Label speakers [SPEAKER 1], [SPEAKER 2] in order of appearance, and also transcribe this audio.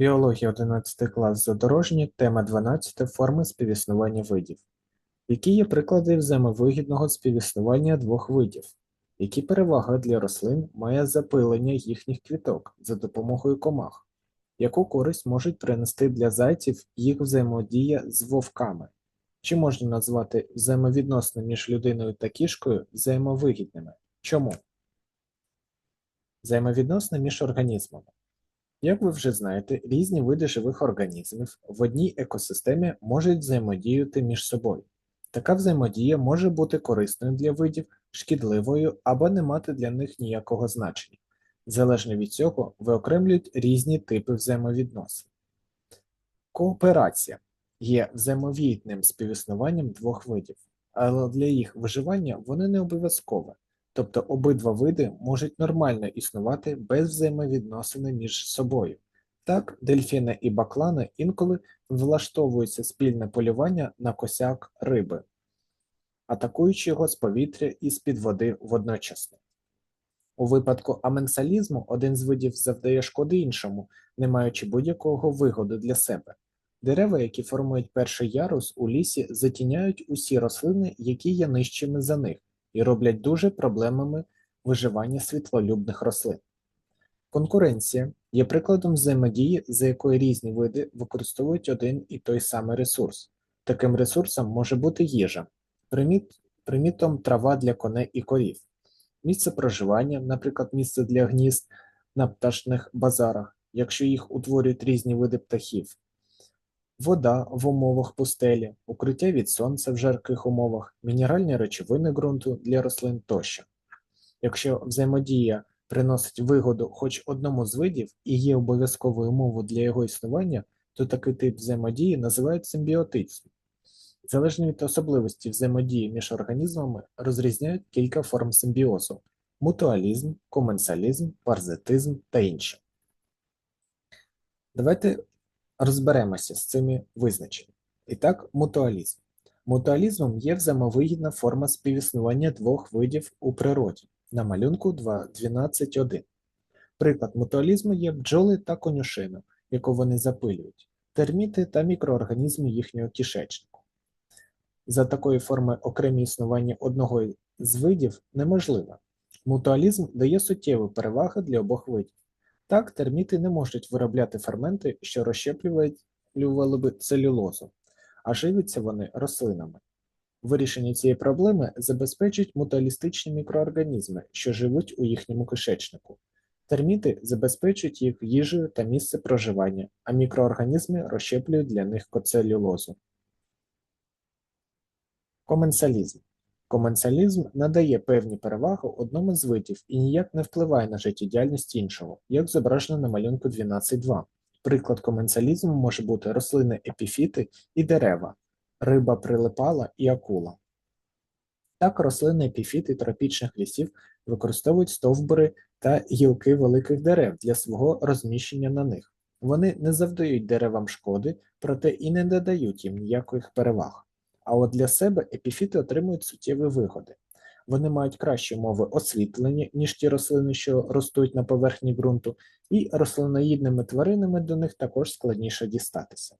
[SPEAKER 1] Біологія 11 клас задорожні, тема 12 форми співіснування видів. Які є приклади взаємовигідного співіснування двох видів? Які переваги для рослин має запилення їхніх квіток за допомогою комах? Яку користь можуть принести для зайців їх взаємодія з вовками? Чи можна назвати взаємовідносини між людиною та кішкою взаємовигідними? Чому? Взаємовідносини між організмами. Як ви вже знаєте, різні види живих організмів в одній екосистемі можуть взаємодіяти між собою. Така взаємодія може бути корисною для видів, шкідливою або не мати для них ніякого значення. Залежно від цього виокремлюють різні типи взаємовідносин. Кооперація є взаємовідним співіснуванням двох видів, але для їх виживання вони не обов'язкове, тобто обидва види можуть нормально існувати без взаємовідносини між собою. Так, дельфіни і баклани інколи влаштовується спільне полювання на косяк риби, атакуючи його з повітря і з-під води водночасно. У випадку аменсалізму один з видів завдає шкоди іншому, не маючи будь-якого вигоду для себе. Дерева, які формують перший ярус у лісі, затіняють усі рослини, які є нижчими за них, і роблять дуже проблемами виживання світлолюбних рослин. Конкуренція є прикладом взаємодії, за якої різні види використовують один і той самий ресурс. Таким ресурсом може бути їжа, приміт, примітом трава для коней і корів, місце проживання, наприклад, місце для гнізд на пташних базарах, якщо їх утворюють різні види птахів, вода в умовах пустелі, укриття від сонця в жарких умовах, мінеральні речовини ґрунту для рослин тощо. Якщо взаємодія приносить вигоду хоч одному з видів і є обов'язковою умовою для його існування, то такий тип взаємодії називають симбіотичним. Залежно від особливості взаємодії між організмами розрізняють кілька форм симбіозу мутуалізм, коменсалізм, паразитизм та інші. Давайте розберемося з цими визначеннями. І так, мутуалізм. Мутуалізмом є взаємовигідна форма співіснування двох видів у природі на малюнку 2.12.1. Приклад мутуалізму є бджоли та конюшина, яку вони запилюють, терміти та мікроорганізми їхнього кишечнику. За такої форми окремі існування одного з видів неможливо. Мутуалізм дає суттєві переваги для обох видів. Так, терміти не можуть виробляти ферменти, що розщеплювали б целюлозу, а живляться вони рослинами. Вирішення цієї проблеми забезпечують мутуалістичні мікроорганізми, що живуть у їхньому кишечнику. Терміти забезпечують їх їжею та місце проживання, а мікроорганізми розщеплюють для них коцелюлозу. Коменсалізм. Коменсалізм надає певні переваги одному з видів і ніяк не впливає на життєдіяльність іншого, як зображено на малюнку 12.2. Приклад коменсалізму може бути рослини епіфіти і дерева, риба прилипала і акула. Так, рослини епіфіти тропічних лісів використовують стовбури та гілки великих дерев для свого розміщення на них. Вони не завдають деревам шкоди, проте і не додають їм ніяких переваг. А от для себе епіфіти отримують суттєві вигоди. Вони мають кращі умови освітлення, ніж ті рослини, що ростуть на поверхні ґрунту, і рослиноїдними тваринами до них також складніше дістатися.